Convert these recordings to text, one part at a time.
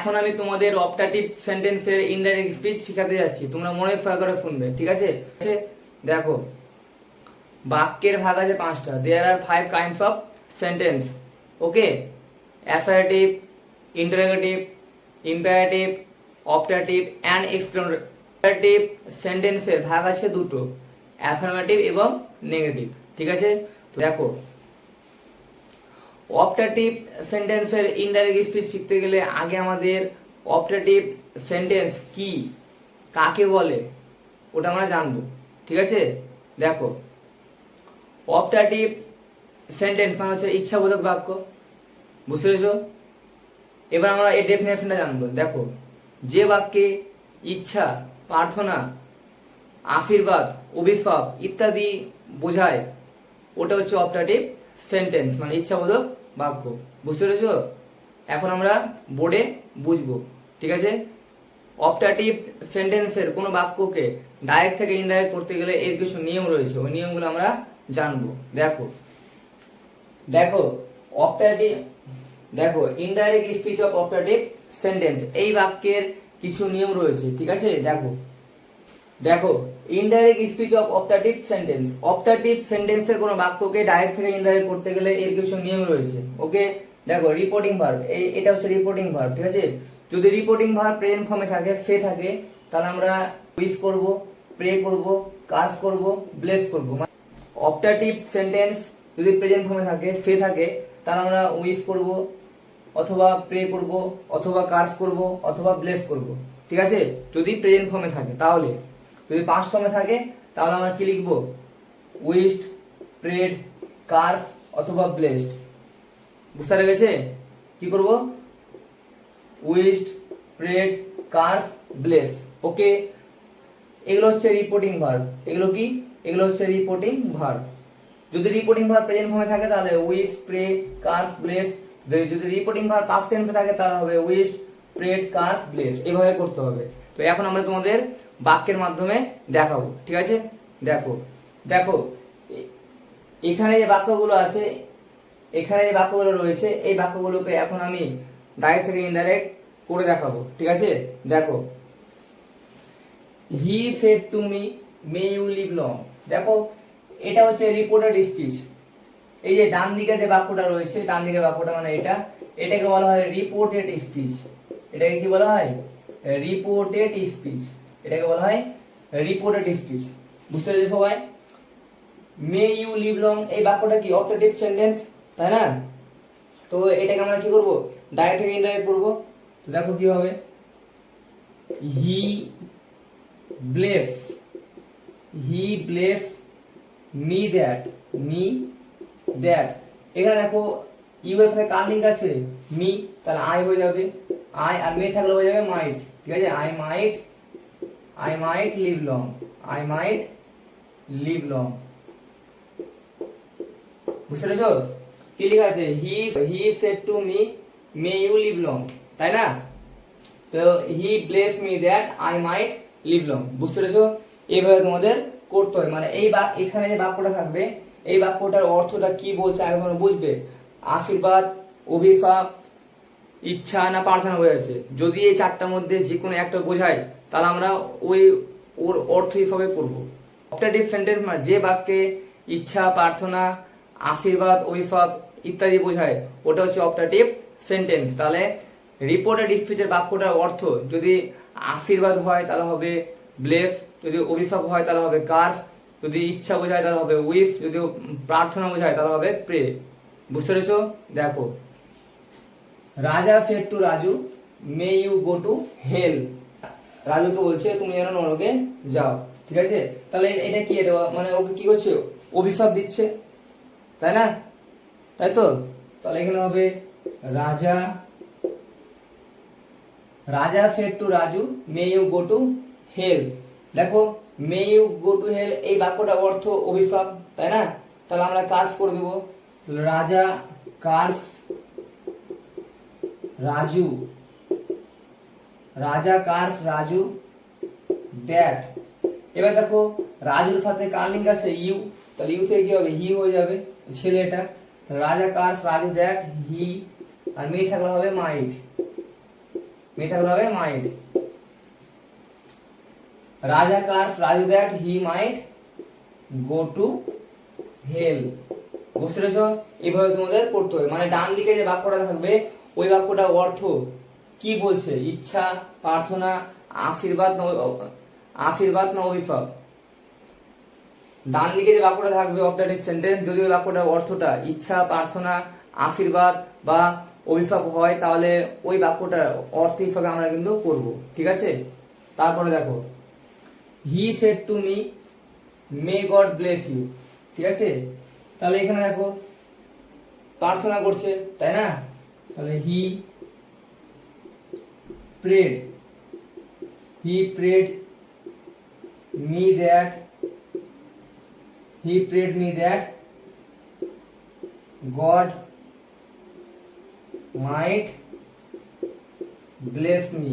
এখন আমি তোমাদের অপটাটিভ সেন্টেন্সের ইনডাইরেক্ট স্পিচ শেখাতে যাচ্ছি। তোমরা মনে সহকারে শুনবে, ঠিক আছে? দেখো, বাক্যের ভাগ আছে পাঁচটা। There are five kinds of sentence okay assertive interrogative imperative optative and exclamative সেন্টেন্সের ভাগ আছে দুটো অ্যাফার্মেটিভ এবং নেগেটিভ ঠিক আছে? তো দেখো অপটাটিভ সেন্টেন্সের ইনডাইরেক্ট স্পিচ শিখতে গেলে আগে আমাদের অপটাটিভ সেন্টেন্স কি, কাকে বলে, ওটা আমরা জানব। ঠিক আছে? দেখো অপটাটিভ সেন্টেন্স মানে হচ্ছে ইচ্ছাবোধক বাক্য। বুঝতে এবার আমরা এই ডেফিনেশনটা জানব। দেখো, যে বাক্যে ইচ্ছা, প্রার্থনা, আশীর্বাদ, অভিশাপ ইত্যাদি বোঝায়, ওটা হচ্ছে অপটাটিভ সেন্টেন্স মানে ইচ্ছাবোধক বাক্য বুঝতে পেরেছ? এখন আমরা বোর্ডে বুঝব, ঠিক আছে? অপটাটিভ সেন্টেন্সের কোনো বাক্যকে ডাইরেক্ট থেকে ইনডাইরেক্ট করতে গেলে এর কিছু নিয়ম রয়েছে। ওই নিয়মগুলো আমরা জানব। দেখো দেখো অপটাটিভ দেখো indirect speech of optative sentence এই বাক্যের কিছু নিয়ম রয়েছে, ঠিক আছে? দেখো দেখো indirect speech of optative sentence optative সেন্টেন্সের কোনো বাক্যকে ডাইরেক্ট থেকে ইনডাইরেক্ট করতে গেলে এর কিছু নিয়ম রয়েছে ওকে দেখো রিপোর্টিং ভার্ব এই, এটা হচ্ছে রিপোর্টিং ভার্ব ঠিক আছে? যদি রিপোর্টিং ভার্ব প্রেজেন্ট ফর্মে থাকে, সে থাকে, তাহলে আমরা উইশ করব প্রে করব কাজ করব ব্লেস করব। অপটাটিভ সেন্টেন্স যদি প্রেজেন্ট ফর্মে থাকে, সে থাকে, তাহলে আমরা উইশ করব, অথবা প্রে করব, অথবা কাজ করব, অথবা ব্লেস করব, ঠিক আছে? যদি প্রেজেন্ট ফর্মে থাকে, তাহলে। যদি পাস্ট ফর্মে থাকে, তাহলে আমরা কি লিখব? উইস্ট প্রেড কার্স অথবা ব্লেসড বুঝতে পেরেছে কি করব? Wished prayed curse bless okay এগুলো হচ্ছে রিপোর্টিং ভার্ব এগুলো কি? এগুলো হচ্ছে রিপোর্টিং ভার্ব যদি রিপোর্টিং ভার্ব প্রেজেন্ট ফর্মে থাকে, তাহলে উইস প্রে কার্স ব্লেস যদি রিপোর্টিং ভার্ব পাস্ট টেন্সে থাকে, তাহলে হবে উইস প্রেড কার্স ব্লেস এভাবে করতে হবে। তো এখন আমরা তোমাদের বাক্যের মাধ্যমে দেখাবো, ঠিক আছে? দেখো দেখো, এখানে যে বাক্যগুলো আছে, এখানে যে বাক্যগুলো রয়েছে, এই বাক্যগুলোকে এখন আমি ডাইরেক্ট থেকে ইনডাইরেক্ট করে দেখাবো, ঠিক আছে? দেখো। He said to me may you live long দেখো, এটা হচ্ছে রিপোর্টেড স্পিচ এই যে ডান দিকে যে বাক্যটা রয়েছে, ডান দিকের বাক্যটা মানে এটা, এটাকে বলা হয় রিপোর্টেড স্পিচ এটাকে কি বলা হয়? রিপোর্টেড স্পিচ এটাকে বলা হয় রিপোর্টেড স্পিচ বুঝতে পেরেছ সবাই? মে ইউ লিভ লং এই বাক্যটা কি? অপটেটিভ সেন্টেন্স তাই না? তো এটাকে আমরা কি করব? ডাইরেক্ট থেকে ইনডাইরেক্ট করব। তো দেখো কি হবে। He bless he bless me that me that এখানে দেখো ইউ এর সাথে কার লিঙ্ক আছে? মি তাহলে আই হয়ে যাবে। আই আর মে থাকলে হয়ে যাবে মাইট ঠিক আছে? I might I might live long I might live long বুঝতে পেরেছ? কি লেখা আছে? He he said to me may you live long তাই না? তো he bless me that I might live long বুঝতে পেরেছ? এইভাবে তোমাদের করতে হয় মানে এই বাক এখানে যে বাক্যটা থাকবে, এই বাক্যটার অর্থটা কি বলছে আগে তোমরা বুঝবে? আশীর্বাদ, অভিশাপ ইচ্ছা না প্রার্থনা বোঝাচ্ছে যদি এই চারটার মধ্যে যে কোনো একটা বোঝায়, তাহলে আমরা ওই ওর অর্থ হিসাবে করব অপটাটিভ সেন্টেন্স মানে যে বাক্যে ইচ্ছা, প্রার্থনা, আশীর্বাদ, অভিশাপ ইত্যাদি বোঝায়, ওটা হচ্ছে অপটাটিভ সেন্টেন্স তাহলে রিপোর্টেড স্পিচের বাক্যটার অর্থ, যদি আশীর্বাদ হয়, তাহলে হবে ব্লেস যদি অভিশাপ হয়, তাহলে হবে কার্স যদি ইচ্ছা বোঝায়, তাহলে হবে উইস যদি প্রার্থনা বোঝায়, তাহলে হবে প্রে বুঝতে পেরেছ? দেখো Raja said to Raju may you go to hell রাজুকে বলছে, তুমি যেন নরকে যাও। ঠিক আছে? তাহলে এটা কি এটা? মানে ওকে কি করছে? অভিশাপ দিচ্ছে। তাই না? তাই তো? তাহলে এখানে হবে Raja. Raja said to Raju may you go to hell দেখো মে ইউ গো টু হেল এই বাক্যটা অর্থ অভিশাপ, তাই না? তাহলে আমরা কাজ করে দেবো। রাজা কার্স রাজু। রাজা কার্স রাজু। দ্যাট এবার দেখো, রাজুর সাথে কার লিঙ্ক আছে? ইউ। তাহলে ইউ থেকে কি হবে? হি হয়ে যাবে। ছেলেটা। Raja curse, Raju that he. আর মেয়ে থাকলে হবে মাইট। মে থাকলে হবে might. Raja curse, Raju that he might. Go to hell বুঝতে পেরেছ? এইভাবে তোমাদের করতে হবে। মানে ডান দিকে যে বাক্যটা থাকবে ওই বাক্যটা অর্থ কি বলছে? ইচ্ছা, প্রার্থনা, আশীর্বাদ না আশীর্বাদ না অভিশাপ? ডান দিকে যে বাক্যটা থাকবে অপটাটিভ সেন্টেন্স যদি ওই বাক্যটার অর্থটা ইচ্ছা, প্রার্থনা, আশীর্বাদ বা অভিশাপ হয়, তাহলে ওই বাক্যটার অর্থ হিসাবে আমরা কিন্তু করব। ঠিক আছে? তারপরে দেখো। He said to me may God bless you ঠিক আছে? তাহলে এখানে দেখো, প্রার্থনা করছে, তাই না? তাহলে he prayed he prayed me that he prayed me that God might bless me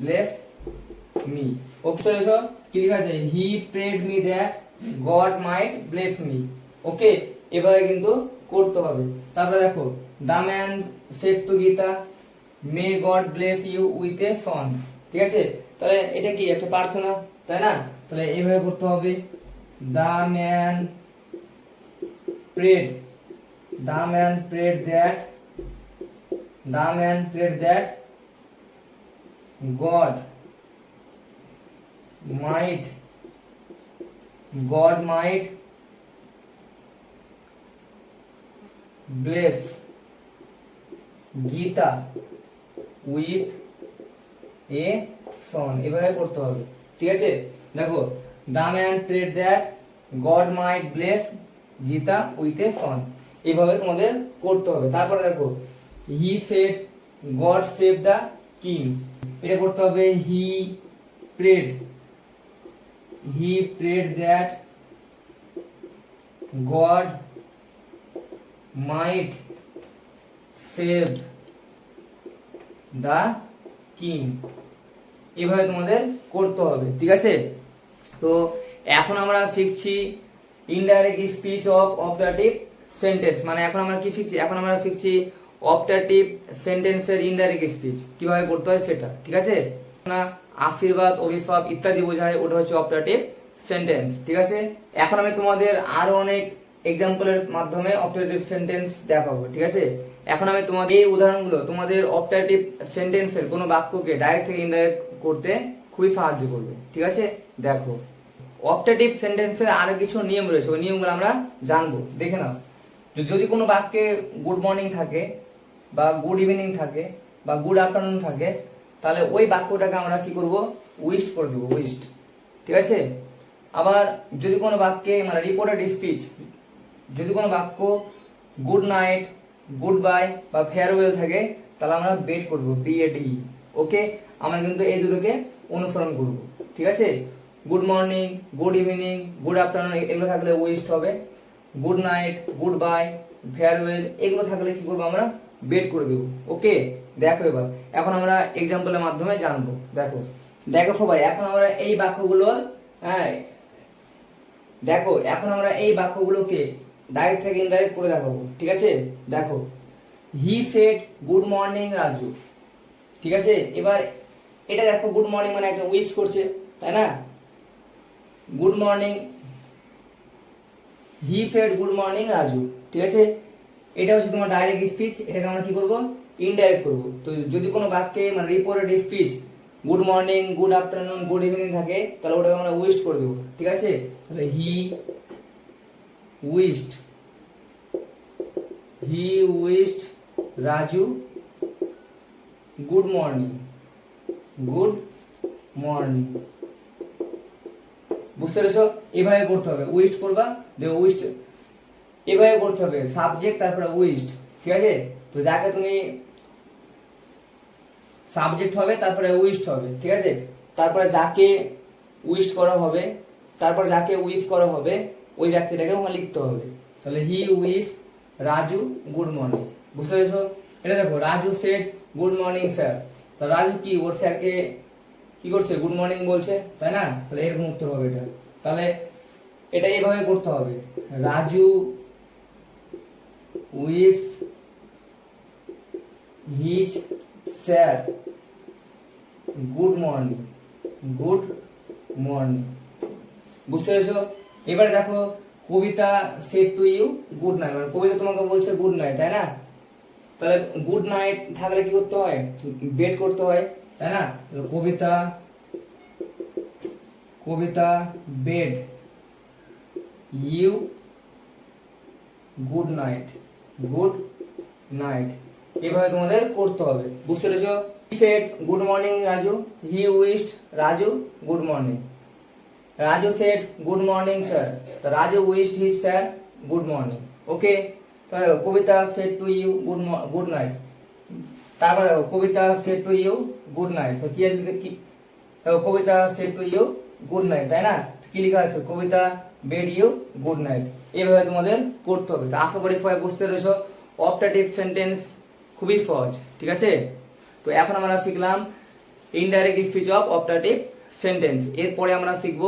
bless me okay চলেছ কি লেখা আছে he prayed me that God might bless me okay এভাবে কিন্তু করতে হবে। তারপরে দেখো the man said to Geeta may God bless you with a son. ঠিক আছে? তাহলে এটা কি? একটা পার্সোনা তাই না? তাহলে এইভাবে করতে হবে। The man prayed, the man prayed that, the man prayed that God might God might bless. Geeta with a son. এভাবে করতে হবে। ঠিক আছে? দেখো, the man prayed that God might bless Geeta with a son. এইভাবে তোমাদের করতে হবে। তারপরে দেখো, he said, God save the king. এটা করতে হবে, he prayed. He prayed that God might save the king. এভাবে তোমাদের করতে হবে, ঠিক আছে? তো এখন আমরা শিখছি indirect speech of operative sentence মানে এখন আমরা কি শিখছি? এখন আমরা শিখছি অপারেটিভ সেন্টেন্সের ইনডাইরেক্ট স্পিচ কীভাবে করতে হয় সেটা, ঠিক আছে? না, আশীর্বাদ, অভিশাপ ইত্যাদি বোঝায়, ওটা হচ্ছে অপারেটিভ সেন্টেন্স ঠিক আছে? এখন আমি তোমাদের আরও অনেক এক্সাম্পলের মাধ্যমে অপারেটিভ সেন্টেন্স দেখাবো, ঠিক আছে? এখন আমি তোমাদের এই উদাহরণগুলো, তোমাদের অপারেটিভ সেন্টেন্সের কোনো বাক্যকে ডাইরেক্ট থেকে ইনডাইরেক্ট করতে খুবই সাহায্য করবে, ঠিক আছে? দেখো অপটেটিভ সেন্টেন্সের আরও কিছু নিয়ম রয়েছে, ওই নিয়মগুলো আমরা জানব, দেখে নাও। যদি কোনো বাক্যে গুড মর্নিং থাকে, বা গুড ইভিনিং থাকে, বা গুড আফটারনুন থাকে, তাহলে ওই বাক্যটাকে আমরা কি করব? উইস্ট করে দেবো উইস্ট ঠিক আছে? আবার যদি কোনো বাক্যে মানে রিপোর্টেড স্পিচ যদি কোনো বাক্য গুড নাইট গুড বাই বা ফেয়ারওয়েল থাকে, তাহলে আমরা বেট করব বিএডি ওকে? আমরা কিন্তু এই দুটোকে অনুসরণ করব, ঠিক আছে? Good morning, good evening, good afternoon, এগুলো থাকলে ওয়েস্ট হবে। Good night, goodbye, farewell, এগুলো থাকলে কি করব আমরা? বেট করে দেবো, ওকে? দেখো এবার, এখন আমরা এক্সাম্পলের মাধ্যমে জানব, দেখো। দেখো সবাই, এখন আমরা এই বাক্যগুলোর হ্যাঁ দেখো, এখন আমরা এই বাক্যগুলোকে ডাইরেক্ট থেকে ইনডাইরেক্ট করে দেখাবো, ঠিক আছে? দেখো he said good morning Raju ঠিক আছে? এবার এটা দেখো গুড মর্নিং মানে একটা উইশ করছে, তাই না? Good morning he said good morning Raju ঠিক আছে? এটা হচ্ছে তোমার ডাইরেক্ট স্পিচ এটাকে আমরা কি করব? ইনডাইরেক্ট করব। তো যদি কোনো বাক্যে মানে reported speech good morning good afternoon good evening থাকে, তাহলে ওটাকে আমরা উইস্ট করে দেবো, ঠিক আছে? তাহলে he wished he wished Raju good morning good morning বুঝতে পেরেছ? এভাবে করতে হবে। উইস্ট করবা যে উইস্ট এভাবে করতে হবে। সাবজেক্ট তারপরে উইস্ট ঠিক আছে? তো যাকে তুমি সাবজেক্ট হবে, তারপরে উইস্ট হবে, ঠিক আছে? তারপরে যাকে উইস্ট করা হবে, তারপর যাকে উইশ করা হবে ওই ব্যক্তিটাকে ওখানে লিখতে হবে। তাহলে he wish Raju good morning বুঝতে পেরেছ? এটা দেখো Raju said good morning sir তো রাজু কি? ওর স্যারকে কি করছে? গুড মর্নিং বলছে, তাই না? তাহলে এরকম উত্তর হবে এটা। তাহলে এটা এইভাবে করতে হবে। Raju wish his sir good morning good morning বুঝতে পেরেছ? এবারে দেখো, Kabita said to you good night মানে কবিতা তোমাকে বলছে গুড নাইট তাই না? তাহলে গুড নাইট থাকলে কি করতে হয়? বেড করতে হয়, তাই না? Kabita Kabita bade you good night good night এভাবে তোমাদের করতে হবে। বুঝতে পেরেছ? Said good morning Raju. He wished Raju good morning Raju said good morning sir তো Raju wished his sir good morning okay Kabita said to you good good night তারপরে দেখো, Kabita said to you good night তো কি আছে কি Kabita said to you good night তাই না কি লেখা আছে Kabita bade you good night এইভাবে তোমাদের করতে হবে। তো আশা করি সবাই বুঝতে পেরেছ। অপটাটিভ সেন্টেন্স খুবই সহজ ঠিক আছে? তো এখন আমরা শিখলাম indirect speech of optative sentence এরপরে আমরা শিখব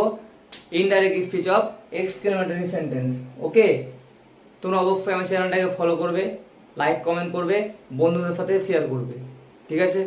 indirect speech of exclamatory sentence okay তোমরা অবশ্যই আমার চ্যানেলটাকে ফলো করবে লাইক কমেন্ট করবে, বন্ধুদের সাথে শেয়ার করবে। ঠিক আছে?